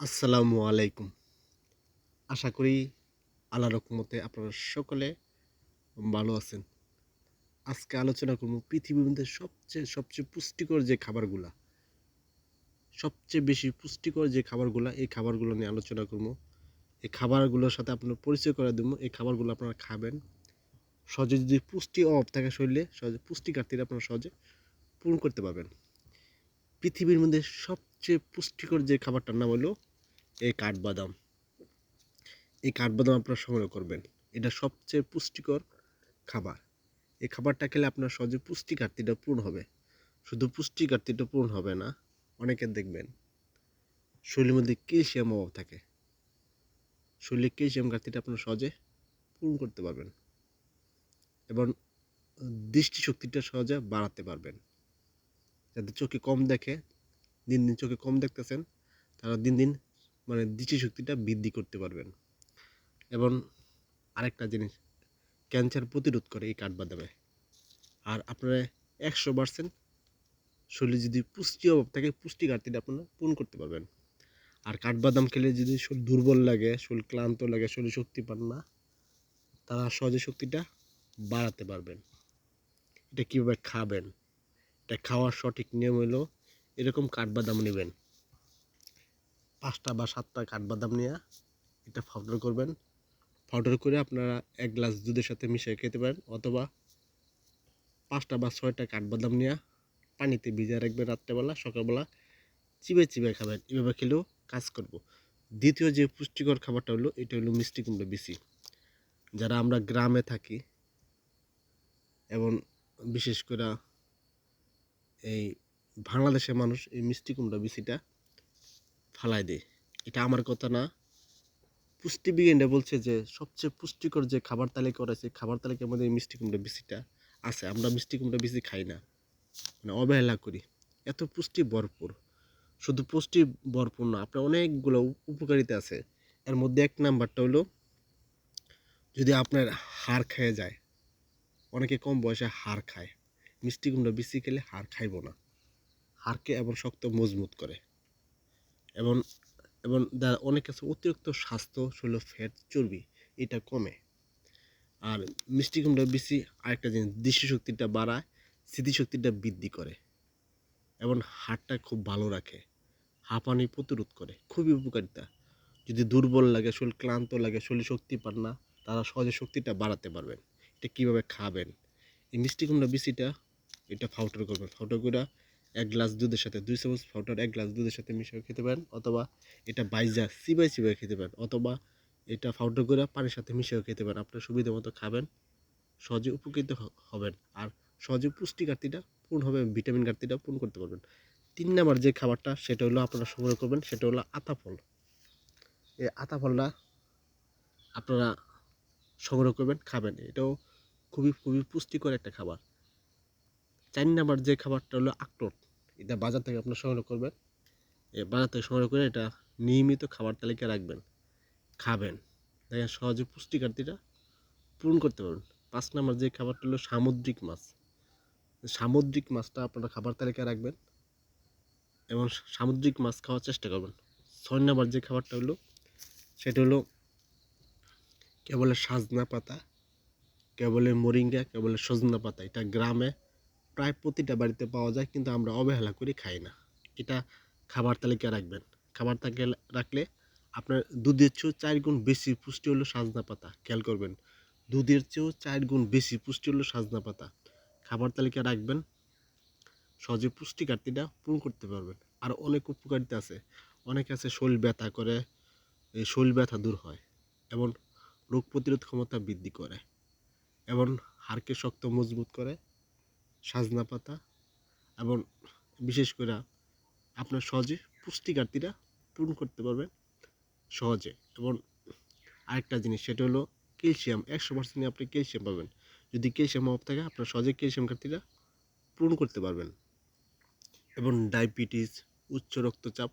আসসালামু আলাইকুম। আশা করি আল্লাহ রকমতে আপনারা সকলে ভালো আছেন। আজকে আলোচনা করব পৃথিবীর মধ্যে সবচেয়ে সবচেয়ে পুষ্টিকর যে খাবারগুলা, সবচেয়ে বেশি পুষ্টিকর যে খাবারগুলা, এই খাবারগুলো নিয়ে আলোচনা করব। এই খাবারগুলোর সাথে আপনার পরিচয় করে দেবো, এই খাবারগুলো আপনারা খাবেন। সহজে যদি পুষ্টি অভাব থাকে শরীরে, সহজে পুষ্টি ঘাটতিটা আপনারা সহজে পূরণ করতে পারবেন। পৃথিবীর মধ্যে সবচেয়ে পুষ্টিকর যে খাবারটার নাম হলো এই কাঠবাদাম। এই কাঠবাদাম আপনারা সংগ্রহ করবেন। এটা সবচেয়ে পুষ্টিকর খাবার। এই খাবারটা খেলে আপনার সহজে পুষ্টি ঘাটতিটা পূরণ হবে। শুধু পুষ্টি ঘাটতিটা পূরণ হবে না অনেকের দেখবেন শরীরের মধ্যে ক্যালসিয়াম অভাব থাকে। শরীরে ক্যালসিয়াম ঘাটতিটা আপনার সহজে পূরণ করতে পারবেন এবং দৃষ্টিশক্তিটা সহজে বাড়াতে পারবেন। যাদের চোখে কম দেখে দিন দিন চোখে কম দেখতেছেন, তারা দিন দিন মানে দৃষ্টিশক্তিটা বৃদ্ধি করতে পারবেন। এবং আরেকটা জিনিস, ক্যান্সার প্রতিরোধ করে এই কাঠবাদামে। আর আপনারা একশো পার্সেন্ট শরীরে যদি পুষ্টি অভাব থাকে, পুষ্টি ঘাটতিটা আপনারা পূরণ করতে পারবেন। আর কাঠবাদাম খেলে যদি শরীর দুর্বল লাগে, শরীর ক্লান্ত লাগে, শরীর শক্তি পান না, তারা সহজে শক্তিটা বাড়াতে পারবেন। এটা কীভাবে খাবেন? এটা খাওয়ার সঠিক নিয়ম হলো এরকম কাঠবাদাম নেবেন। পাঁচটা বা সাতটা কাঠবাদাম নিয়ে এটা পাউডার করবেন। পাউডার করে আপনারা এক গ্লাস দুধের সাথে মিশিয়ে খেতে পারেন অথবা পাঁচটা বা ছয়টা কাঠবাদাম নিয়ে পানিতে ভিজিয়ে রাখবেন রাত্রেবেলা, সকালবেলা। চিবে চিবে খাবেন। এভাবে খেলেও কাজ করব। দ্বিতীয় যে পুষ্টিকর খাবারটা হলো, এটা হলো মিষ্টি কুমড়ো বেশি। যারা আমরা গ্রামে থাকি এবং বিশেষ করে এই বাংলাদেশের মানুষ এই মিষ্টি কুমড়া বিচিটা ফালাই দেয়। এটা আমার কথা না। পুষ্টিবিজ্ঞানীরা বলছে যে, সবচেয়ে পুষ্টিকর যে খাবার তালিকা রয়েছে খাবার তালিকার মধ্যে এই মিষ্টি কুমড়া বিচিটা আছে। আমরা মিষ্টি কুমড়া বিচি খাই না। মানে অবহেলা করি। এত পুষ্টি ভরপুর। শুধু পুষ্টি ভরপুর না, আপনার অনেকগুলো উপকারিতা আছে। এর মধ্যে এক নাম্বারটা হলো, যদি আপনার হাড় খেয়ে যায়, অনেকে কম বয়সে হাড় খায়। মিষ্টি কুমড়া বিচি খেলে হাড় খাইব না। হাড়কে এবং শক্ত মজবুত করে। এবং এবং অনেক কিছু অতিরিক্ত স্বাস্থ্য শরীর ফ্যাট চর্বি, এটা কমে। আর মিষ্টি কুমড়া বেশি আরেকটা জিনিস, দৃষ্টিশক্তিটা বাড়ায়, স্মৃতিশক্তিটা বৃদ্ধি করে এবং হাড়টা খুব ভালো রাখে। হাঁপানি প্রতিরোধ করে, খুবই উপকারিতা। যদি দুর্বল লাগে, শরীর ক্লান্ত লাগে, শরীর শক্তি পান না, তারা সহজে শক্তিটা বাড়াতে পারবেন। এটা কীভাবে খাবেন? এই মিষ্টি কুমড়া বিচিটা এটা ফাউটার করবেন ফাউটার করে এক গ্লাস দুধের সাথে, দুই চামচ পাউডার এক গ্লাস দুধের সাথে মিশিয়ে খেতে পারেন, অথবা এটা বাইজা চিবাই চিবাই খেতে পারেন, অথবা এটা পাউডার করে পানির সাথে মিশিয়ে খেতে পারেন, আপনার সুবিধা মতো খাবেন, সহজে উপকৃত হবেন, আর সহজে পুষ্টি ঘাটতিটা পূর্ণ হবে ভিটামিন ঘাটতিটা পূরণ করতে পারবেন। তিন নাম্বার যে খাবারটা, সেটা হলো আপনারা সংগ্রহ করবেন, সেটা হলো আতা ফল। এই আতা ফলটা আপনারা সংগ্রহ করবেন, খাবেন, এটাও খুবই খুবই পুষ্টিকর একটা খাবার। চার নাম্বার যে খাবারটা হলো আখরোট এটা বাজার থেকে আপনার সংগ্রহ করবেন। বাজার থেকে সংগ্রহ করে এটা নিয়মিত খাবার তালিকায় রাখবেন, খাবেন। দেখেন সহজে পুষ্টি ঘাটতিটা পূরণ করতে পারবেন। পাঁচ নাম্বার যে খাবারটা হলো সামুদ্রিক মাছ। সামুদ্রিক মাছটা আপনারা খাবার তালিকায় রাখবেন এবং সামুদ্রিক মাছ খাওয়ার চেষ্টা করবেন। ছয় নাম্বার যে খাবারটা হলো, সেটা হলো কেবলের সাজনা পাতা, কেবলের মরিঙ্গা, কেবলের সজনা পাতা। এটা গ্রামে প্রায় প্রতিটা বাড়িতে পাওয়া যায়, কিন্তু আমরা অবহেলা করে খাই না। এটা খাবার তালিকা রাখবেন। খাবার তালিকা রাখলে আপনার দুধের চেয়েও চার গুণ বেশি পুষ্টি হলো সাজনা পাতা। খেয়াল করবেন, দুধের চেয়েও চার গুণ বেশি পুষ্টি হলো সাজনা পাতা। খাবার তালিকা রাখবেন, সহজে পুষ্টি ঘাটতিটা পূরণ করতে পারবেন। আর অনেক উপকারিতা আছে। অনেক আছে শরীর ব্যথা করে শরীর ব্যথা দূর হয়, এবং রোগ প্রতিরোধ ক্ষমতা বৃদ্ধি করে, এবং হাড়কে শক্ত মজবুত করে সাজনা পাতা এবং বিশেষ করে আপনার সহজে পুষ্টি ঘাটতিটা পূরণ করতে পারবেন সহজে। এবং আরেকটা জিনিস, সেটা হলো ক্যালসিয়াম। একশো পার্সেন্ট আপনি ক্যালসিয়াম পাবেন। যদি ক্যালসিয়াম অভাব থাকে, আপনার সহজে ক্যালসিয়াম ঘাটতিটা পূরণ করতে পারবেন। এবং ডায়াবেটিস, উচ্চ রক্তচাপ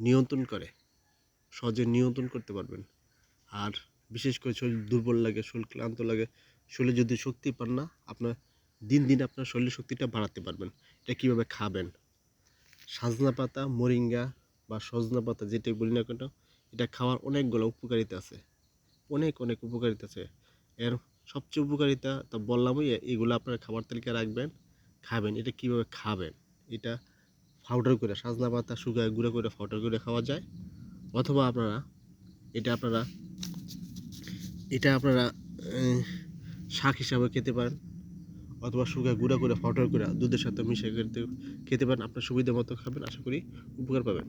নিয়ন্ত্রণ করে, সহজে নিয়ন্ত্রণ করতে পারবেন। আর বিশেষ করে শরীর দুর্বল লাগে, শরীর ক্লান্ত লাগে, শরীরে যদি শক্তি পান না, আপনার দিন দিন আপনার শরীরের শক্তিটা বাড়াতে পারবেন। এটা কীভাবে খাবেন? সাজনা পাতা, মোরিঙ্গা বা সজনা পাতা যেটাই বলি না কেন, এটা খাওয়ার অনেকগুলো উপকারিতা আছে। অনেক অনেক উপকারিতা আছে। এর সবচেয়ে উপকারিতা তা বললামই এগুলো আপনার খাবার তালিকায় রাখবেন, খাবেন। এটা কীভাবে খাবেন? এটা পাউডার করে, সাজনা পাতা শুকায় গুঁড়ো করে পাউডার করে খাওয়া যায়। অথবা আপনারা, এটা আপনারা এটা আপনারা শাক হিসাবে খেতে পারেন। অথবা শুকায় গুঁড়া করে পাউডার করে দুধের সাথে মিশিয়ে খেতে খেতে পারেন। আপনার সুবিধা মতো খাবেন, আশা করি উপকার পাবেন।